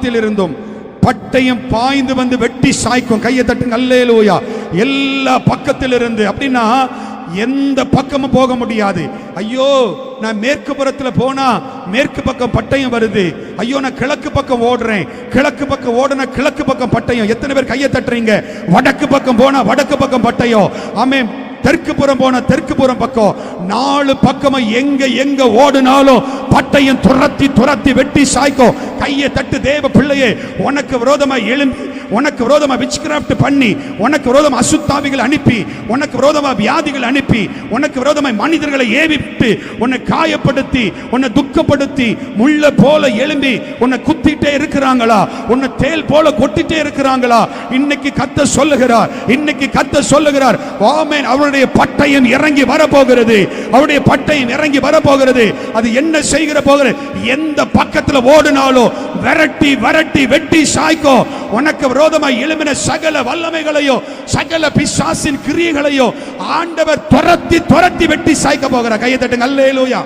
இருந்தும் பட்டயம் பாய்ந்து வந்து வெட்டி சாய்க்கும் கையை தட்டு நல்லேலூயா எல்லா பக்கத்தில் இருந்து அப்படின்னா எந்த பக்கமும் போக முடியாது. ஐயோ நான் மேற்கு புறத்துல போனா மேற்கு பக்கம் பட்டயம் வருது. ஐயோ நான் கிழக்கு பக்கம் ஓடுறேன். கிழக்கு பக்கம் ஓடுனா கிழக்கு பக்கம் பட்டயம். எத்தனை பேர் கையை தட்டுறீங்க? வடக்கு பக்கம் போனா வடக்கு பக்கம் பட்டயம். ஆமே தெற்கு புறம் போன தெற்கு புறம் பக்கம். நாலு பக்கமும் எங்க எங்க ஓடுனாலும் பட்டயம் துரத்தி துரத்தி வெட்டி சாய்க்கோ. கையை தட்டு தேவ பிள்ளையே உனக்கு விரோதமா எழும்பி உனக்கு விரோதமா விச்கிராப்ட் பண்ணி உனக்கு விரோதமா அசுத்தாவிகள் அனுப்பி உனக்கு விரோதமா வியாதிகள் அனுப்பி உனக்கு விரோதமா மனிதர்களை ஏவிட்டு உன்னை காயப்படுத்தி உன்னை துக்கப்படுத்தி முள்ள போல எழும்பி உன்னை குத்திட்டே இருக்கிறாங்களா? உன்னை தேல் போல கொட்டிட்டே இருக்கிறாங்களா? இன்னைக்கு கத்த சொல்லுகிறார் இன்னைக்கு கத்த சொல்லுகிறார் ஆமென் அவருடைய பட்டயம் இறங்கி வரப்போகிறது அவருடைய பட்டயம் இறங்கி வரப்போகிறது. அது என்ன செய்கிற போகிற எந்த பக்கத்துல ஓடினாலும் விரட்டி விரட்டி வெட்டி சாய்க்கோ உனக்கு விரோதமாக எழுமின சகல வல்லமைகளையோ சகல பிசாசின் கிரியைகளையோ ஆண்டவர் துரத்தி துரத்தி வெட்டி சாய்க்க போகிற கையை தட்டுங்க. அல்லேலூயா.